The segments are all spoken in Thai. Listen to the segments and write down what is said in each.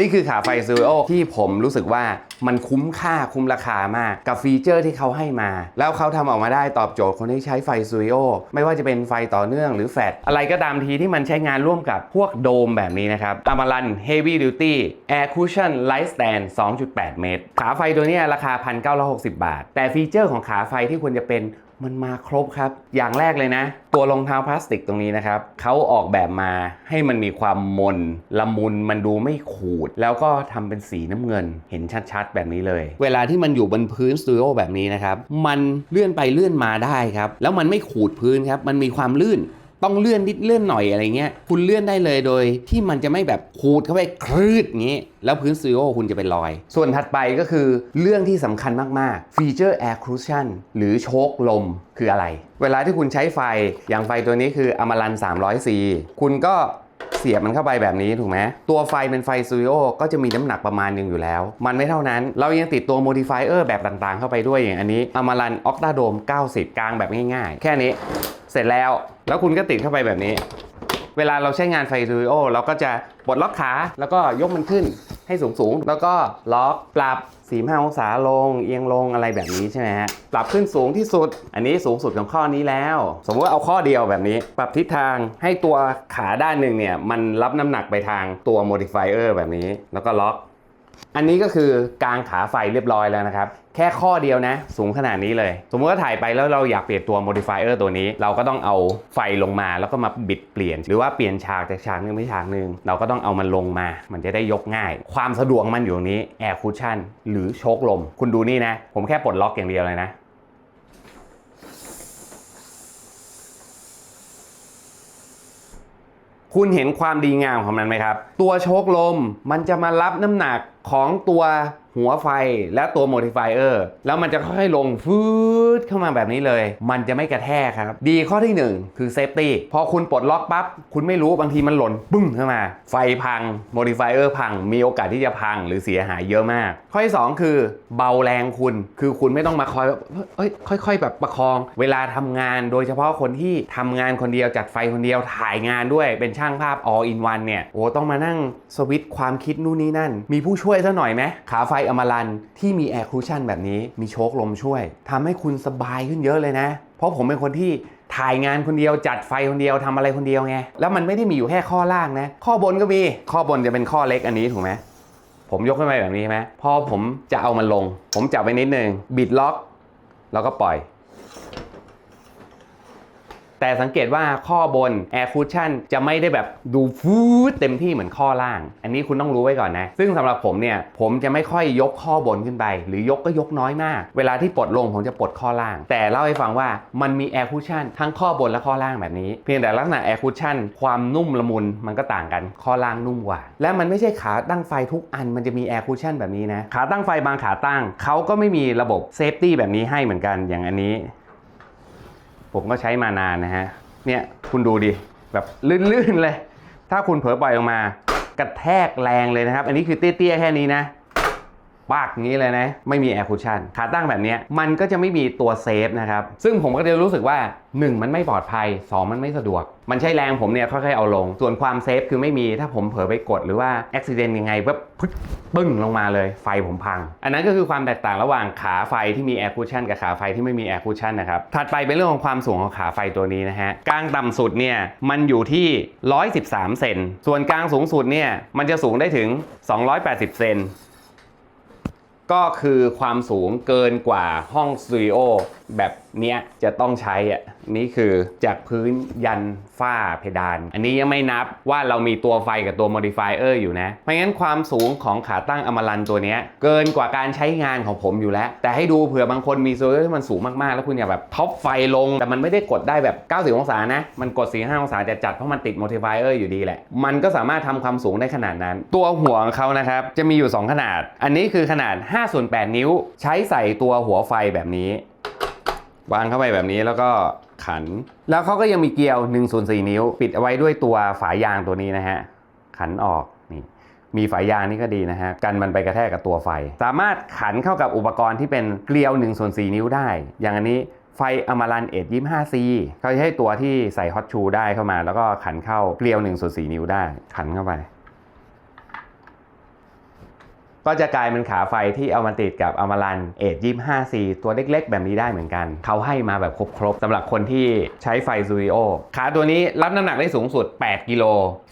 นี่คือขาไฟซูโอที่ผมรู้สึกว่ามันคุ้มค่าคุ้มราคามาก กับฟีเจอร์ที่เขาให้มา แล้วเขาทำออกมาได้ตอบโจทย์คนที่ใช้ไฟซูโอไม่ว่าจะเป็นไฟต่อเนื่องหรือแฟลชอะไรก็ตามทีที่มันใช้งานร่วมกับพวกโดมแบบนี้นะครับ Amaran Heavy Duty Air Cushion Light Stand 2.8 เมตร ขาไฟตัวนี้ราคา 1,960 บาท แต่ฟีเจอร์ของขาไฟที่ควรจะเป็น มันมาครบครับ อย่างแรกเลยนะ ตัวรองเท้าพลาสติกตรงนี้นะครับเขาออกแบบมาให้มันมีความมนละมุนมันดูไม่ขูด แล้วก็ทำเป็นสีน้ำเงินเห็นชัดๆ แบบนี้เลย เวลาที่มันอยู่บนพื้นสตูดิโอแบบนี้นะครับ มันเลื่อนไปเลื่อนมาได้ครับ แล้วมันไม่ขูดพื้นครับ มันมีความลื่น ต้องเลื่อนนิดเลื่อนหน่อยอะไรเงี้ยคุณเลื่อนได้เลยโดย ที่มันจะไม่แบบขูดเข้าไปคลืดอย่างงี้ แล้วพื้นสตูดิโอคุณจะเป็นรอย ส่วนถัดไปก็คือเรื่องที่สำคัญมากๆฟีเจอร์ Air Cushion หรือโชคลมคืออะไร เวลาที่คุณใช้ไฟอย่างไฟตัวนี้คือ Amaran 300C คุณก็เสียบมันเข้าไปแบบนี้ถูกไหมตัวไฟเป็นไฟสตูดิโอก็จะมีน้ำหนักประมาณหนึงอยู่แล้ว มันไม่เท่านั้น เรายังติดตัว modifier แบบต่างๆ เข้าไปด้วยอย่างอันนี้ Amaran Octadome 90 กลางแบบง่ายๆ แค่นี้ เสร็จแล้ว แล้วคุณก็ติดเข้าไปแบบนี้ เวลาเราใช้งานไฟสตูดิโอเราก็จะปลดล็อกขา แล้วก็ยกมันขึ้นให้สูงสูงแล้วก็ล็อกปรับ45องศาลง เอียงลงอะไรแบบนี้ใช่ไหมฮะ ปรับขึ้นสูงที่สุด อันนี้สูงสุดของข้อนี้แล้ว สมมติว่าเอาข้อเดียวแบบนี้ ปรับทิศทางให้ตัวขาด้านหนึ่งเนี่ย มันรับน้ำหนักไปทางตัว modifier แบบนี้ แล้วก็ล็อก อันนี้ก็คือกางขาไฟเรียบร้อยแล้วนะครับ แค่ข้อเดียวนะ สูงขนาดนี้เลย สมมติว่าถ่ายไปแล้วเราอยากเปลี่ยนตัว modifier ตัวนี้ เราก็ต้องเอาไฟลงมาแล้วก็มาบิดเปลี่ยน หรือว่าเปลี่ยนฉากจากฉากหนึงไปฉากหนึ่งเราก็ต้องเอามันลงมา มันจะได้ยกง่าย ความสะดวกมันอยู่ตรงนี้ air cushion หรือโชคลม คุณดูนี่นะ ผมแค่ปลดล็อกอย่างเดียวเลยนะคุณเห็นความดีงามของมันไหมครับ ตัวโชคลมมันจะมารับน้ำหนัก ของตัวหัวไฟและตัว modifier แล้วมันจะค่อยๆลงฟืดเข้ามาแบบนี้เลย มันจะไม่กระแทกครับ ดีข้อที่ 1 คือ safety พอคุณปลดล็อกปั๊บ คุณไม่รู้บางทีมันหล่นปึ้งเข้ามา ไฟพัง modifier พัง มีโอกาสที่จะพังหรือเสียหายเยอะมาก ข้อที่ 2 คือเบาแรงคุณ คือคุณไม่ต้องมาคอยเอ้ยค่อย ๆ แบบประคอง เวลาทำงานโดยเฉพาะคนที่ทำงานคนเดียวจัดไฟคนเดียวถ่ายงานด้วยเป็นช่างภาพ all in one เนี่ยโอ้ต้องมานั่งสวิตช์ความคิดนู่นนี่นั่น มีผู้ช่วยซะหน่อยไหมขาไฟอมรันที่มีแอร์คูชั่นแบบนี้มีโชคลมช่วยทำให้คุณสบายขึ้นเยอะเลยนะ เพราะผมเป็นคนที่ถ่ายงานคนเดียวจัดไฟคนเดียวทำอะไรคนเดียวไงแล้วมันไม่ได้มีอยู่แค่ข้อล่างนะ ข้อบนก็มีข้อบนจะเป็นข้อเล็กอันนี้ถูกไหมผมยกขึ้นไปแบบนี้ใช่ไหมพอผมจะเอามันลง ผมจับไว้นิดนึงบิดล็อก แล้วก็ปล่อย แต่สังเกตว่าข้อบน Air Cushion จะไม่ได้แบบดูฟูดเต็มที่เหมือนข้อล่าง อันนี้คุณต้องรู้ไว้ก่อนนะ ซึ่งสำหรับผมเนี่ยผมจะไม่ค่อยยกข้อบนขึ้นไป หรือยกก็ยกน้อยมาก เวลาที่ปลดลงผมจะปลดข้อล่าง แต่เล่าให้ฟังว่ามันมี Air Cushion ทั้งข้อบนและข้อล่างแบบนี้ เพียงแต่ลักษณะ Air Cushion ความนุ่มละมุนมันก็ต่างกันข้อล่างนุ่มกว่า และมันไม่ใช่ขาตั้งไฟทุกอันมันจะมี Air Cushion แบบนี้นะขาตั้งไฟบางขาตั้งเขาก็ไม่มีระบบเซฟตี้แบบนี้ให้เหมือนกันอย่างอันนี้ ผมก็ใช้มานานนะฮะ เนี่ยคุณดูดิ แบบลื่นๆเลย ถ้าคุณเผลอปล่อยออกมา กระแทกแรงเลยนะครับ อันนี้คือเตี้ยๆแค่นี้นะ ปากอย่างนี้เลยนะ ไม่มีแอร์คูชั่นขาตั้งแบบนี้มันก็จะไม่มีตัวเซฟนะครับ ซึ่งผมก็จะรู้สึกว่า 1 มันไม่ปลอดภัย 2 มันไม่สะดวก มันใช้แรงผมเนี่ยค่อยๆเอาลง ส่วนความเซฟคือไม่มีถ้าผมเผลอไปกดหรือว่าอุบิเหตุยังไงแบบพึดปึ้งลงมาเลยไฟผมพัง อันนั้นก็คือความแตกต่างระหว่างขาไฟที่มีแอร์คูชั่นกับขาไฟที่ไม่มีแอร์คูชั่นนะครับถัดไปเป็นเรื่องของความสูงของขาไฟตัวนี้นะฮะกลางต่ำสุดเนี่ยมันอยู่ที่ 113 เซนส่วนกลางสูงสุดเนี่ยมันจะสูงได้ถึง 280 เซน ก็คือความสูงเกินกว่าห้องสตูดิโอแบบเนี้ยจะต้องใช้อะนี่คือจากพื้นยันฝ้าเพดาน อันนี้ยังไม่นับว่าเรามีตัวไฟกับตัว modifier อยู่นะเพราะงั้นความสูงของขาตั้งอมรันตัวเนี้ยเกินกว่าการใช้งานของผมอยู่แล้ว แต่ให้ดูเผื่อบางคนมีโซลที่มันสูงมากๆ แล้วคุณอยากแบบท็อปไฟลง แต่มันไม่ได้กดได้แบบ 90 องศานะ มันกด 45 องศาจะจัดเพราะมันติด modifier อยู่ดีแหละ มันก็สามารถทำความสูงได้ขนาดนั้น ตัวหัวของเขานะครับ จะมีอยู่ 2 ขนาด อันนี้คือขนาด5ส่วน8นิ้ว ใช้ใส่ตัวหัวไฟแบบนี้ วางเข้าไปแบบนี้แล้วก็ขัน แล้วเขาก็ยังมีเกลียว1ส่วน4นิ้ว ปิดเอาไว้ด้วยตัวฝายางตัวนี้นะฮะ ขันออกนี่มีฝายางนี่ก็ดีนะฮะ กันมันไปกระแทกกับตัวไฟ สามารถขันเข้ากับอุปกรณ์ที่เป็นเกลียว1ส่วน4นิ้วได้ อย่างอันนี้ไฟอมารันเอ็ดยี่ห้าซีเขาจะให้ตัวที่ใส่ฮอตชูได้เข้ามา แล้วก็ขันเข้าเกลียว1ส่วน4นิ้วได้ ขันเข้าไป ก็จะกลายเป็นขาไฟที่เอามาติดกับอมรันเอจยี่ห้าซีตัวเล็กๆ แบบนี้ได้เหมือนกัน เขาให้มาแบบครบๆสำหรับคนที่ใช้ไฟซูริโอขาตัวนี้รับน้ำหนักได้สูงสุด 8 กิโล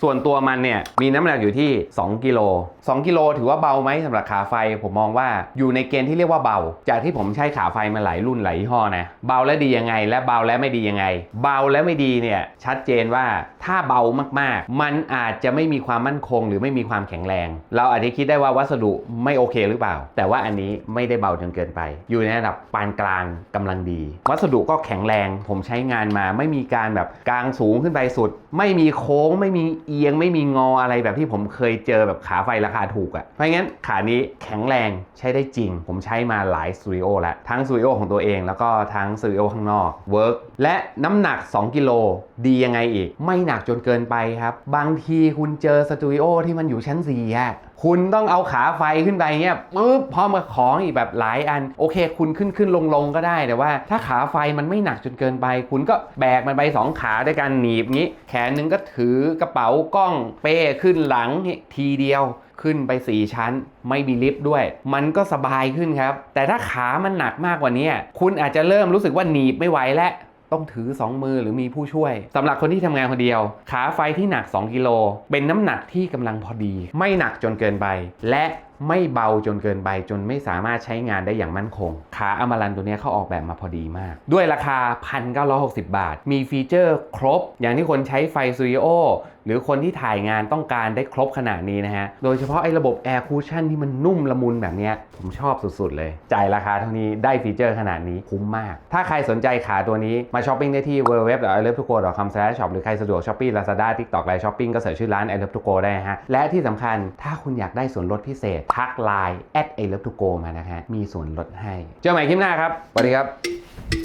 ส่วนตัวมันเนี่ยมีน้ำหนักอยู่ที่ 2 กิโล 2 กิโลถือว่าเบาไหมสำหรับขาไฟ ผมมองว่าอยู่ในเกณฑ์ที่เรียกว่าเบา จากที่ผมใช้ขาไฟมาหลายรุ่นหลายยี่ห้อนะเบาและดียังไง และเบาและไม่ดียังไง เบาและไม่ดีเนี่ยชัดเจนว่าถ้าเบามากๆ มันอาจจะไม่มีความมั่นคง หรือไม่มีความแข็งแรง เราอาจจะคิดได้ว่าวัสดุไม่โอเคหรือเปล่า แต่ว่าอันนี้ไม่ได้เบาจนเกินไป อยู่ในระดับปานกลางกำลังดี วัสดุก็แข็งแรง ผมใช้งานมาไม่มีการแบบกลางสูงขึ้นไปสุด ไม่มีโค้ง ไม่มีเอียง ไม่มีงออะไรแบบที่ผมเคยเจอแบบขาไฟราคาถูกอะ่ะเพราะงั้นขานี้แข็งแรงใช้ได้จริง ผมใช้มาหลายสตูดิโอแล้วทั้งสตูดิโอของตัวเองแล้วก็ทั้งสตูดิโอข้างนอกเวิร์กและน้ำหนัก 2 กิโลดียังไงอีก ไม่หนักจนเกินไปครับ บางทีคุณเจอสตูดิโอที่มันอยู่ชั้น4อะ คุณต้องเอาขาไฟขึ้นไปเงี้ยปุ๊บพร้อมกับของอีกแบบหลายอัน โอเค คุณขึ้นขึ้นลงลงก็ได้แต่ว่า ถ้าขาไฟมันไม่หนักจนเกินไป คุณก็แบกมันไปสองขาด้วยกันหนีบงี้ แขนหนึงก็ถือกระเป๋ากล้องเป้ขึ้นหลังทีเดียวขึ้นไป 4 ชั้น ไม่มีลิฟต์ด้วย มันก็สบายขึ้นครับ แต่ถ้าขามันหนักมากกว่านี้คุณอาจจะเริ่มรู้สึกว่าหนีบไม่ไหวแล้ว ต้องถือ 2 มือหรือมีผู้ช่วยสำหรับคนที่ทำงานคนเดียว ขาไฟที่หนัก 2 กิโล เป็นน้ำหนักที่กำลังพอดี ไม่หนักจนเกินไป และ ไม่เบาจนเกินไปจนไม่สามารถใช้งานได้อย่างมั่นคง ขาอมารันตัวนี้เขาออกแบบมาพอดีมาก ด้วยราคา 1,960 บาท มีฟีเจอร์ครบ อย่างที่คนใช้ไฟซูริโอหรือคนที่ถ่ายงานต้องการได้ครบขนาดนี้นะฮะ โดยเฉพาะไอ้ระบบ Air Cushion ที่มันนุ่มละมุนแบบนี้ผมชอบสุดๆเลย จ่ายราคาเท่านี้ได้ฟีเจอร์ขนาดนี้คุ้มมาก ถ้าใครสนใจขาตัวนี้มาช้อปปิ้งได้ที่ www.ilovetogo.com/shop หรือใครสะดวก Shopee Lazada TikTok ไลน์ช้อปปิ้งก็เสิร์ชชื่อร้าน I Love To Go ได้นะฮะ และที่สำคัญถ้าคุณอยากได้ส่วนลดพิเศษทักไลน์ at I Love To Go มานะฮะมีส่วนลดให้ เจอกันใหม่คลิปหน้าครับสวัสดีครับ